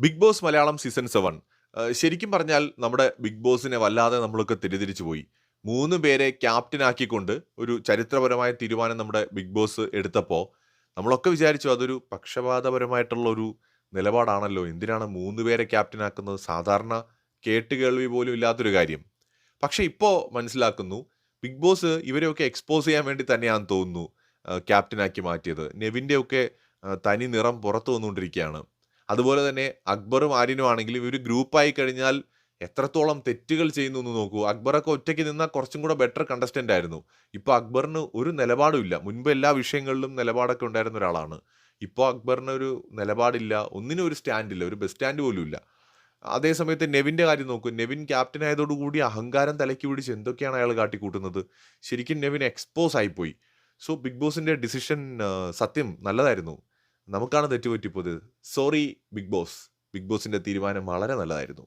Bigg Boss Malayalam season seven ശരിക്കും പറഞ്ഞാൽ നമ്മുടെ ബിഗ് ബോസിനെ വല്ലാതെ നമ്മളൊക്കെ തിരിതിരിച്ചു പോയി. മൂന്ന് പേരെ ക്യാപ്റ്റൻ ആക്കിക്കൊണ്ട് ഒരു ചരിത്രപരമായ തീരുമാനം നമ്മുടെ ബിഗ് ബോസ് എടുത്തപ്പോൾ നമ്മളൊക്കെ വിചാരിച്ചു അതൊരു പക്ഷപാതപരമായിട്ടുള്ള ഒരു നിലപാടാണല്ലോ. എന്തിനാണ് മൂന്ന് പേരെ ക്യാപ്റ്റൻ ആക്കുന്നത്? സാധാരണ കേട്ടുകേൾവി പോലും ഇല്ലാത്തൊരു കാര്യം. പക്ഷേ ഇപ്പോൾ മനസ്സിലാക്കുന്നു ബിഗ് ബോസ് ഇവരെയൊക്കെ എക്സ്പോസ് ചെയ്യാൻ വേണ്ടി തന്നെയാണെന്ന് തോന്നുന്നു ക്യാപ്റ്റനാക്കി മാറ്റിയത്. നെവിന്റെ തനി നിറം പുറത്തു വന്നുകൊണ്ടിരിക്കുകയാണ്. അതുപോലെ തന്നെ അക്ബറും ആര്യനും ആണെങ്കിലും ഇവർ ഗ്രൂപ്പായി കഴിഞ്ഞാൽ എത്രത്തോളം തെറ്റുകൾ ചെയ്യുന്നു എന്ന് നോക്കൂ. അക്ബറൊക്കെ ഒറ്റയ്ക്ക് നിന്നാൽ കുറച്ചും കൂടെ ബെറ്റർ കണ്ടസ്റ്റന്റ് ആയിരുന്നു. ഇപ്പോൾ അക്ബറിന് ഒരു നിലപാടും ഇല്ല. മുൻപ് എല്ലാ വിഷയങ്ങളിലും നിലപാടൊക്കെ ഉണ്ടായിരുന്ന ഒരാളാണ്. ഇപ്പോൾ അക്ബറിന് ഒരു നിലപാടില്ല. ഒന്നിനും ഒരു സ്റ്റാൻഡില്ല ഒരു ബസ് സ്റ്റാൻഡ് പോലും ഇല്ല. അതേസമയത്ത് നെവിന്റെ കാര്യം നോക്കൂ. നെവിൻ ക്യാപ്റ്റൻ ആയതോടുകൂടി അഹങ്കാരം തലയ്ക്ക് പിടിച്ച് എന്തൊക്കെയാണ് അയാൾ കാട്ടിക്കൂട്ടുന്നത്? ശരിക്കും നെവിൻ എക്സ്പോസ് ആയിപ്പോയി. സോ ബിഗ് ബോസിന്റെ ഡിസിഷൻ സത്യം നല്ലതായിരുന്നു. നമുക്കാണ് തെറ്റുപറ്റിപ്പോയത്. സോറി ബിഗ് ബോസ് ബിഗ് ബോസിന്റെ തീരുമാനം വളരെ നല്ലതായിരുന്നു.